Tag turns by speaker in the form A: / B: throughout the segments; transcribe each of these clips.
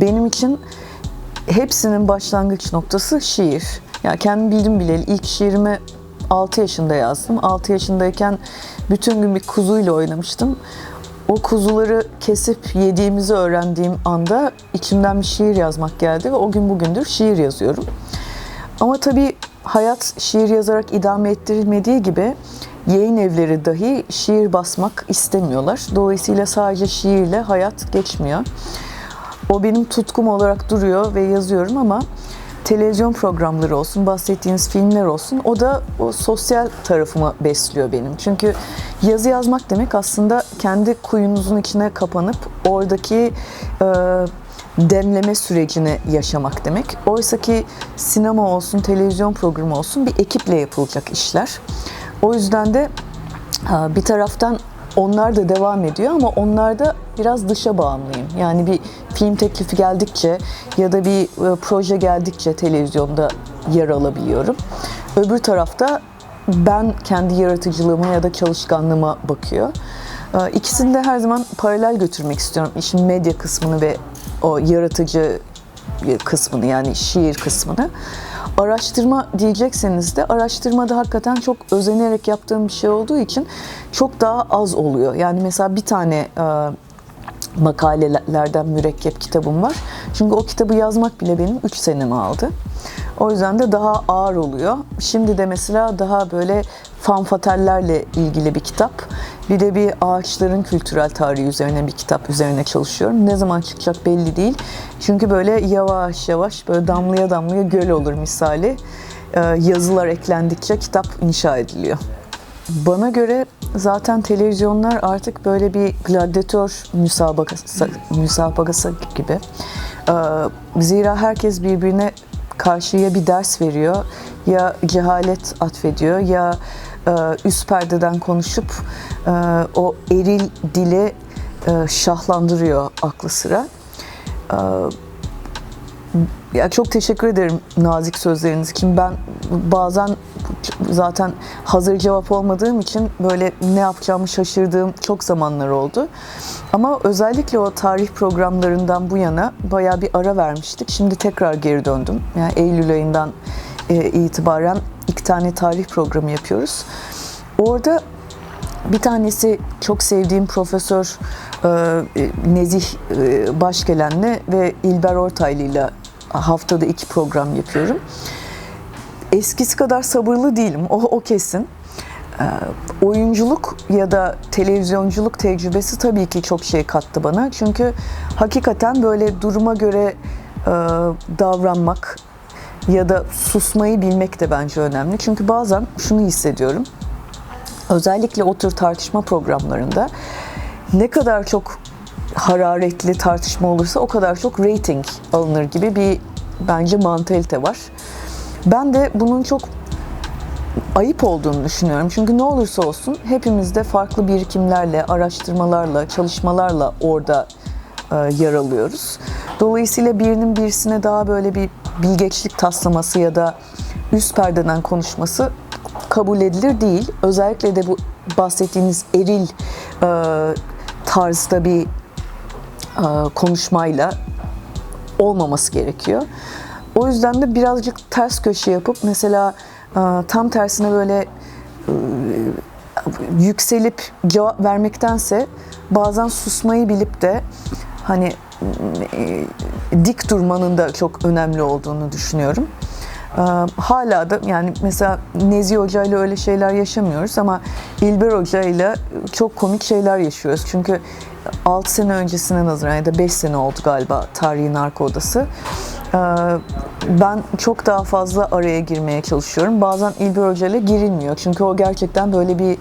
A: benim için hepsinin başlangıç noktası şiir. Yani kendim bildim bileli ilk şiirimi 6 yaşında yazdım. 6 yaşındayken bütün gün bir kuzuyla oynamıştım. O kuzuları kesip yediğimizi öğrendiğim anda içimden bir şiir yazmak geldi ve o gün bugündür şiir yazıyorum. Ama tabii hayat şiir yazarak idame ettirilmediği gibi yayın evleri dahi şiir basmak istemiyorlar. Dolayısıyla sadece şiirle hayat geçmiyor. O benim tutkum olarak duruyor ve yazıyorum ama televizyon programları olsun, bahsettiğiniz filmler olsun o da o sosyal tarafımı besliyor benim. Çünkü yazı yazmak demek aslında kendi kuyunuzun içine kapanıp oradaki e, demleme sürecini yaşamak demek. Oysa ki sinema olsun, televizyon programı olsun bir ekiple yapılacak işler. O yüzden de ha, bir taraftan onlar da devam ediyor ama onlarda biraz dışa bağımlıyım. Yani bir film teklifi geldikçe ya da bir e, proje geldikçe televizyonda yer alabiliyorum. Öbür tarafta ben kendi yaratıcılığıma ya da çalışkanlığıma bakıyor. E, İkisini de her zaman paralel götürmek istiyorum. İşin medya kısmını ve o yaratıcı kısmını yani şiir kısmını. Araştırma diyecekseniz de araştırmada hakikaten çok özenerek yaptığım bir şey olduğu için çok daha az oluyor. Yani mesela bir tane e, makalelerden mürekkep kitabım var. Çünkü o kitabı yazmak bile benim 3 senemi aldı. O yüzden de daha ağır oluyor. Şimdi de mesela daha böyle fanfatellerle ilgili bir kitap. Bir de bir ağaçların kültürel tarihi üzerine bir kitap üzerine çalışıyorum. Ne zaman çıkacak belli değil. Çünkü böyle yavaş yavaş böyle damlaya damlaya göl olur misali. Ee, yazılar eklendikçe kitap inşa ediliyor. Bana göre zaten televizyonlar artık böyle bir gladyatör müsabakası, müsabakası gibi. Ee, Zira herkes birbirine karşıya bir ders veriyor. Ya cehalet atfediyor ya e, üst perdeden konuşup e, o eril dili e, şahlandırıyor aklı sıra. E, ya çok teşekkür ederim nazik sözleriniz için. Ben bazen zaten hazır cevap olmadığım için böyle ne yapacağımı şaşırdığım çok zamanlar oldu. Ama özellikle o tarih programlarından bu yana bayağı bir ara vermiştik. Şimdi tekrar geri döndüm. Yani Eylül ayından e, itibaren iki tane tarih programı yapıyoruz. Orada bir tanesi çok sevdiğim Profesör e, Nezih e, Başgelen'le ve İlber Ortaylı ile haftada iki program yapıyorum. Eskisi kadar sabırlı değilim, o, o kesin. Ee, oyunculuk ya da televizyonculuk tecrübesi tabii ki çok şey kattı bana. Çünkü hakikaten böyle duruma göre e, davranmak ya da susmayı bilmek de bence önemli. Çünkü bazen şunu hissediyorum. Özellikle o tür tartışma programlarında ne kadar çok hararetli tartışma olursa o kadar çok rating alınır gibi bir bence mantalite var. Ben de bunun çok ayıp olduğunu düşünüyorum. Çünkü ne olursa olsun hepimiz de farklı birikimlerle, araştırmalarla, çalışmalarla orada e, yer alıyoruz. Dolayısıyla birinin birisine daha böyle bir bilgeçlik taslaması ya da üst perdeden konuşması kabul edilir değil. Özellikle de bu bahsettiğiniz eril e, tarzda bir e, konuşmayla olmaması gerekiyor. O yüzden de birazcık ters köşe yapıp mesela e, tam tersine böyle e, yükselip cevap vermektense bazen susmayı bilip de hani dik durmanın da çok önemli olduğunu düşünüyorum. Hala da yani mesela Nezi Hoca ile öyle şeyler yaşamıyoruz ama İlber Hoca ile çok komik şeyler yaşıyoruz. Çünkü 6 sene öncesine nazaran ya da 5 sene oldu galiba tarihi narko odası. Ben çok daha fazla araya girmeye çalışıyorum. Bazen İlber Hoca ile girilmiyor. Çünkü o gerçekten böyle bir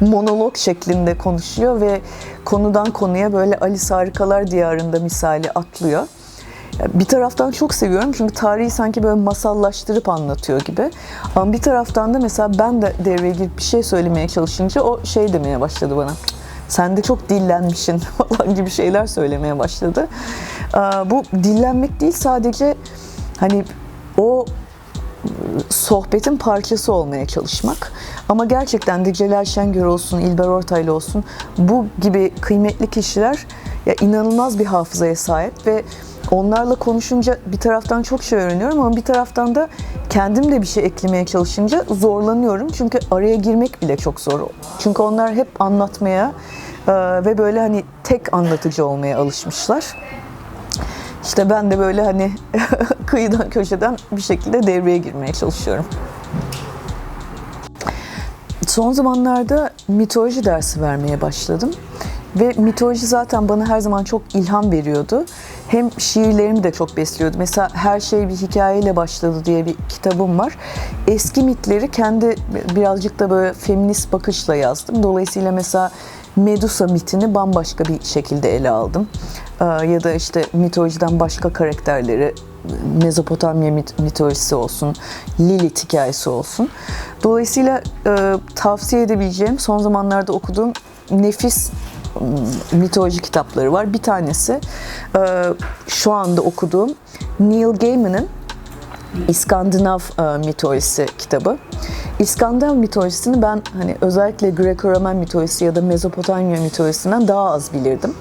A: monolog şeklinde konuşuyor ve konudan konuya böyle Alice Harikalar Diyarı'nda misali atlıyor. Bir taraftan çok seviyorum çünkü tarihi sanki böyle masallaştırıp anlatıyor gibi. Ama bir taraftan da mesela ben de devreye girip bir şey söylemeye çalışınca o şey demeye başladı bana. Sen de çok dillenmişsin falan gibi şeyler söylemeye başladı. Bu dillenmek değil sadece hani o sohbetin parçası olmaya çalışmak. Ama gerçekten de Celal Şengör olsun, İlber Ortaylı olsun bu gibi kıymetli kişiler ya inanılmaz bir hafızaya sahip ve onlarla konuşunca bir taraftan çok şey öğreniyorum ama bir taraftan da kendim de bir şey eklemeye çalışınca zorlanıyorum. Çünkü araya girmek bile çok zor. Çünkü onlar hep anlatmaya e, ve böyle hani tek anlatıcı olmaya alışmışlar. İşte ben de böyle hani kıyıdan köşeden bir şekilde devreye girmeye çalışıyorum. Son zamanlarda mitoloji dersi vermeye başladım. Ve mitoloji zaten bana her zaman çok ilham veriyordu. Hem şiirlerimi de çok besliyordu. Mesela Her Şey Bir Hikayeyle Başladı diye bir kitabım var. Eski mitleri kendi birazcık da böyle feminist bakışla yazdım. Dolayısıyla mesela Medusa mitini bambaşka bir şekilde ele aldım. Ee, Ya da işte mitolojiden başka karakterleri, Mezopotamya mit- mitolojisi olsun, Lilith hikayesi olsun. Dolayısıyla e, tavsiye edebileceğim son zamanlarda okuduğum nefis mitoloji kitapları var. Bir tanesi e, şu anda okuduğum Neil Gaiman'ın İskandinav e, mitolojisi kitabı. İskandinav mitolojisini ben hani özellikle Greco-Roman mitolojisi ya da Mezopotamya mitolojisinden daha az bilirdim.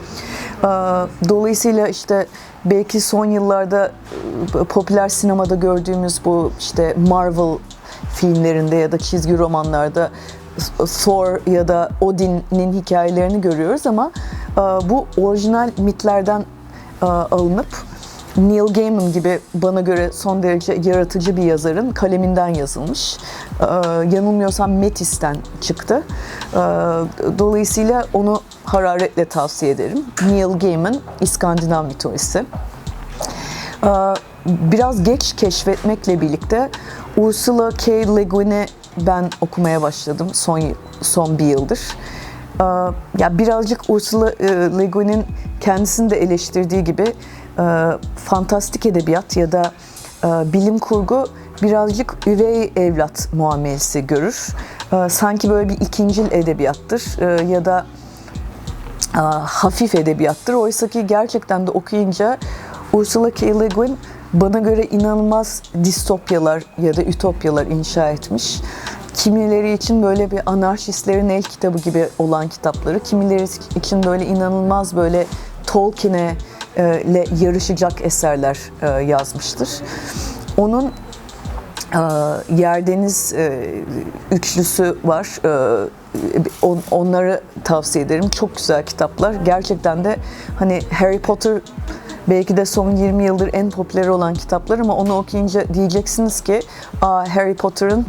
A: E, Dolayısıyla işte belki son yıllarda popüler sinemada gördüğümüz bu işte Marvel filmlerinde ya da çizgi romanlarda Thor ya da Odin'in hikayelerini görüyoruz ama e, bu orijinal mitlerden e, alınıp Neil Gaiman gibi bana göre son derece yaratıcı bir yazarın kaleminden yazılmış. Ee, yanılmıyorsam Metis'ten çıktı. Dolayısıyla onu hararetle tavsiye ederim. Neil Gaiman, İskandinav mitolojisi. Biraz geç keşfetmekle birlikte Ursula K. Le Guin'i ben okumaya başladım son son bir yıldır. Ee, Ya birazcık Ursula e, Le Guin'in kendisini de eleştirdiği gibi e, fantastik edebiyat ya da e, bilim kurgu birazcık üvey evlat muamelesi görür. Sanki böyle bir ikincil edebiyattır ya da hafif edebiyattır. Oysa ki gerçekten de okuyunca Ursula K. Le Guin bana göre inanılmaz distopyalar ya da ütopyalar inşa etmiş. Kimileri için böyle bir anarşistlerin el kitabı gibi olan kitapları, kimileri için böyle inanılmaz böyle Tolkien'e e, ile yarışacak eserler e, yazmıştır. Onun e, Yer Deniz e, üçlüsü var. E, on- onları tavsiye ederim. Çok güzel kitaplar. Gerçekten de hani Harry Potter belki de son 20 yıldır en popüler olan kitaplar ama onu okuyunca diyeceksiniz ki Aa, Harry Potter'ın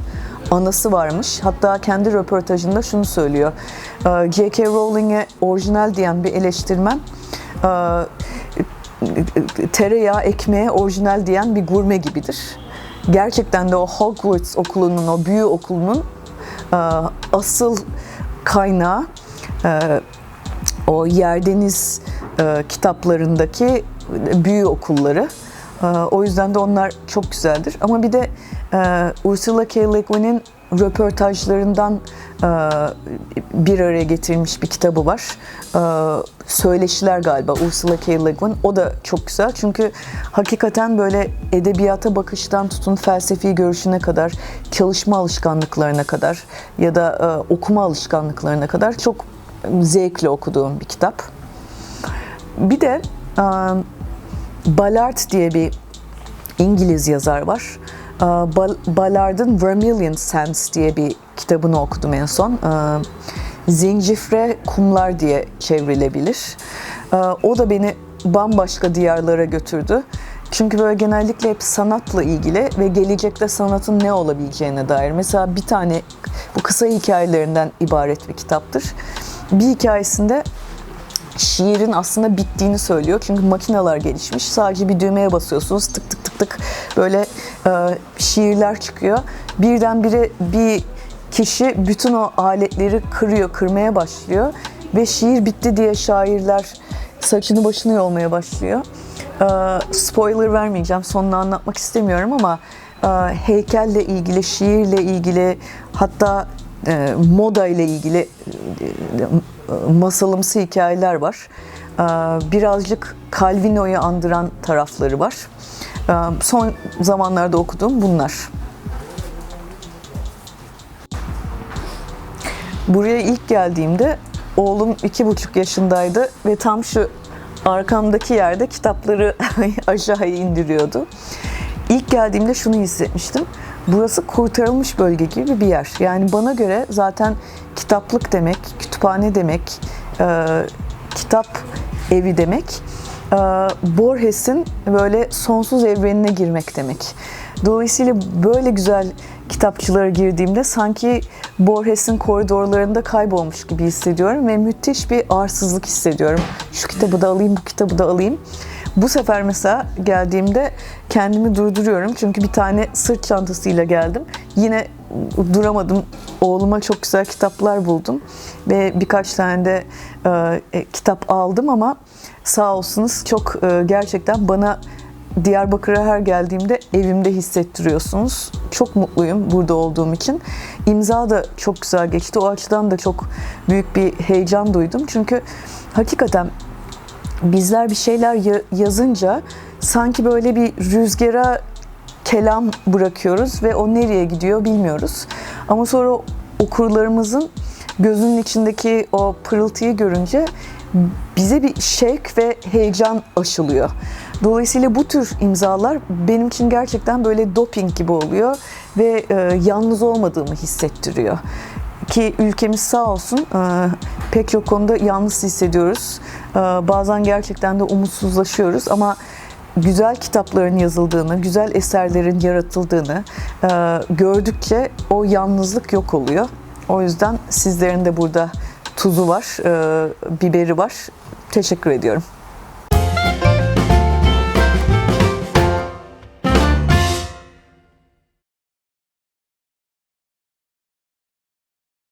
A: anası varmış. Hatta kendi röportajında şunu söylüyor. E, J.K. Rowling'e orijinal diyen bir eleştirmen e, tereyağı ekmeğe orijinal diyen bir gurme gibidir. Gerçekten de o Hogwarts okulunun, o büyü okulunun e, asıl kaynağı e, o Yerdeniz kitaplarındaki büyü okulları. E, O yüzden de onlar çok güzeldir. Ama bir de e, Ursula K. Le Guin'in röportajlarından e, bir araya getirilmiş bir kitabı var. E, Söyleşiler galiba Ursula K. Le Guin. O da çok güzel çünkü hakikaten böyle edebiyata bakıştan tutun felsefi görüşüne kadar, çalışma alışkanlıklarına kadar ya da okuma alışkanlıklarına kadar çok zevkle okuduğum bir kitap. Bir de Ballard diye bir İngiliz yazar var. Ee, Bal- Ballard'ın Vermilion Sands diye bir kitabını okudum en son. Ee, Zencifre Kumlar diye çevrilebilir. Ee, O da beni bambaşka diyarlara götürdü. Çünkü böyle genellikle hep sanatla ilgili ve gelecekte sanatın ne olabileceğine dair. Mesela bir tane bu kısa hikayelerinden ibaret bir kitaptır. Bir hikayesinde şiirin aslında bittiğini söylüyor. Çünkü makineler gelişmiş. Sadece bir düğmeye basıyorsunuz tık tık tık tık böyle e, şiirler çıkıyor. Birdenbire bir kişi bütün o aletleri kırıyor, kırmaya başlıyor. Ve şiir bitti diye şairler saçını başını yolmaya başlıyor. E, spoiler vermeyeceğim, sonunu anlatmak istemiyorum ama e, heykelle ilgili, şiirle ilgili hatta e, moda ile ilgili e, e, masalımsı hikayeler var. E, birazcık Calvino'yu andıran tarafları var. E, son zamanlarda okuduğum bunlar. Buraya ilk geldiğimde oğlum iki buçuk yaşındaydı ve tam şu arkamdaki yerde kitapları aşağıya indiriyordu. İlk geldiğimde şunu hissetmiştim. Burası kurtarılmış bölge gibi bir yer. Yani bana göre zaten kitaplık demek, kütüphane demek, e, kitap evi demek, e, Borges'in böyle sonsuz evrenine girmek demek. Dolayısıyla böyle güzel kitapçılara girdiğimde sanki Borges'in koridorlarında kaybolmuş gibi hissediyorum ve müthiş bir arsızlık hissediyorum. Şu kitabı da alayım, bu kitabı da alayım. Bu sefer mesela geldiğimde kendimi durduruyorum çünkü bir tane sırt çantasıyla geldim. Yine duramadım. Oğluma çok güzel kitaplar buldum ve birkaç tane de e, kitap aldım ama sağ olsunuz çok e, gerçekten bana Diyarbakır'a her geldiğimde evimde hissettiriyorsunuz. Çok mutluyum burada olduğum için. İmza da çok güzel geçti. O açıdan da çok büyük bir heyecan duydum. Çünkü hakikaten bizler bir şeyler ya- yazınca sanki böyle bir rüzgara kelam bırakıyoruz ve o nereye gidiyor bilmiyoruz. Ama sonra okurlarımızın gözünün içindeki o pırıltıyı görünce bize bir şevk ve heyecan aşılıyor. Dolayısıyla bu tür imzalar benim için gerçekten böyle doping gibi oluyor ve e, yalnız olmadığımı hissettiriyor. Ki ülkemiz sağ olsun e, pek çok konuda yalnız hissediyoruz. E, bazen gerçekten de umutsuzlaşıyoruz ama güzel kitapların yazıldığını, güzel eserlerin yaratıldığını e, gördükçe o yalnızlık yok oluyor. O yüzden sizlerin de burada tuzu var, e, biberi var. Teşekkür ediyorum.